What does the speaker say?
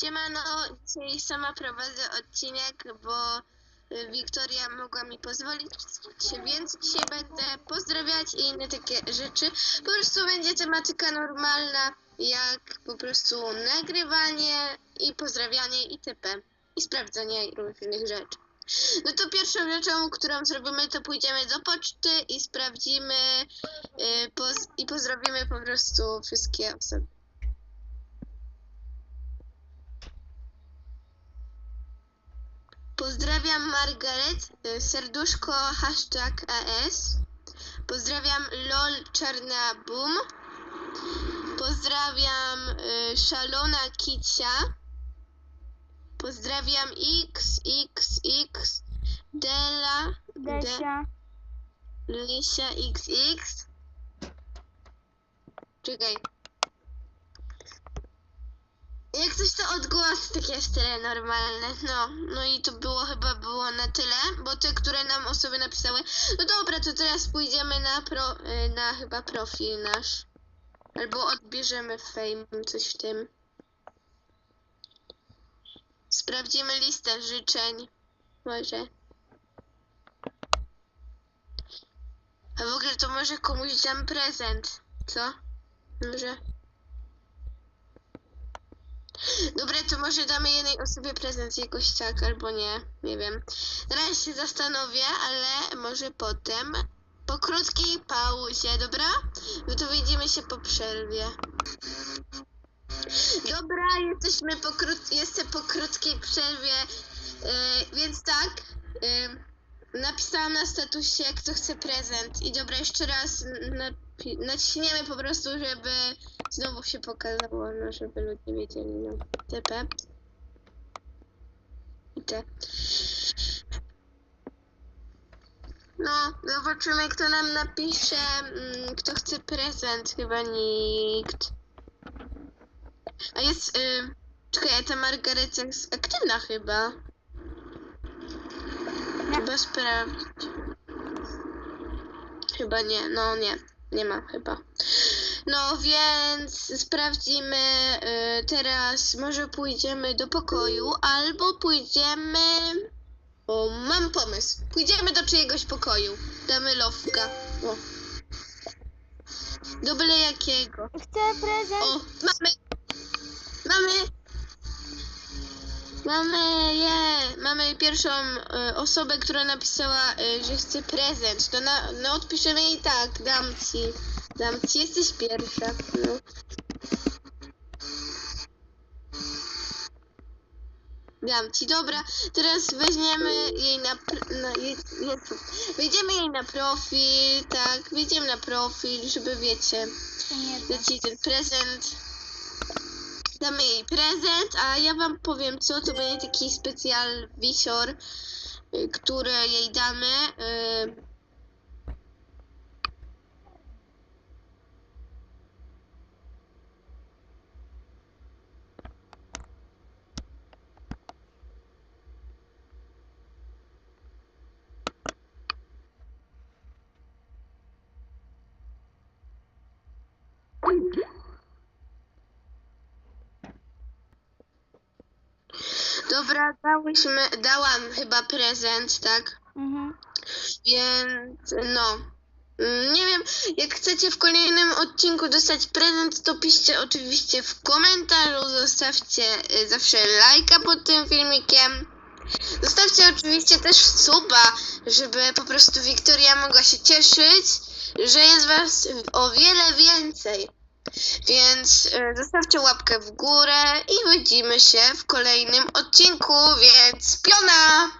Siemano, dzisiaj sama prowadzę odcinek, bo y, Wiktoria mogła mi pozwolić, więc dzisiaj będę pozdrawiać i inne takie rzeczy. Po prostu będzie tematyka normalna, jak po prostu nagrywanie i pozdrawianie itp. I sprawdzanie różnych rzeczy. No to pierwszą rzeczą, którą zrobimy, to pójdziemy do poczty i sprawdzimy y, poz- i pozdrowimy po prostu wszystkie osoby. Pozdrawiam Margaret, y, serduszko hashtag AS. Pozdrawiam LOL Czarna Boom. Pozdrawiam y, Szalona Kicia. Pozdrawiam XXX Dela De, Desia. Lisia XX. Czekaj. Jak coś to odgłos, tak jest tyle normalne. No, no i to było chyba było na tyle, bo te, które nam osoby napisały. No dobra, to teraz pójdziemy na pro, y, na chyba profil nasz. Albo odbierzemy fame, coś w tym. Sprawdzimy listę życzeń. Może. A w ogóle to może komuś dam prezent. Co? Może. Dobra, to może damy jednej osobie prezent jakoś tak, albo nie. Nie wiem. Na razie się zastanowię, ale może potem. Po krótkiej pauzie, dobra? No to wyjdziemy się po przerwie. Dobra, jesteśmy po, krót... jestem po krótkiej przerwie, yy, więc tak. Yy, napisałam na statusie, kto chce prezent. I dobra, jeszcze raz napi- naciśniemy po prostu, żeby znowu się pokazało, no żeby ludzie wiedzieli, no. TP. I te. No, zobaczymy, kto nam napisze, mm, kto chce prezent. Chyba nikt. A jest, y, czekaj, ta Margaret jest aktywna chyba. Chyba sprawdzić. Chyba nie, no nie, nie ma chyba. No więc sprawdzimy y, teraz, może pójdziemy do pokoju, albo pójdziemy... O, mam pomysł. Pójdziemy do czyjegoś pokoju. Damy lowka. O. Do byle jakiego. Chcę prezent. O. Mamy. Mamy je. Mamy pierwszą e, osobę, która napisała, e, że chce prezent. To na, no odpiszemy jej tak. Dam ci. Dam ci. Jesteś pierwsza. No. Dam ci. Dobra. Teraz weźmiemy jej na... pr- na jej. Wejdziemy jej na profil. Tak. Wejdziemy na profil, żeby wiecie nie dać jej ten prezent. Damy jej prezent, a ja wam powiem co, to będzie taki specjal wisior, y, który jej damy. y. Dobra, dałyśmy, dałam chyba prezent, tak? Mhm. Więc no. Nie wiem, jak chcecie w kolejnym odcinku dostać prezent, to piszcie oczywiście w komentarzu, zostawcie y, zawsze lajka pod tym filmikiem. Zostawcie oczywiście też suba, żeby po prostu Wiktoria mogła się cieszyć, że jest was o wiele więcej. Więc y, zostawcie łapkę w górę i widzimy się w kolejnym odcinku, więc piona!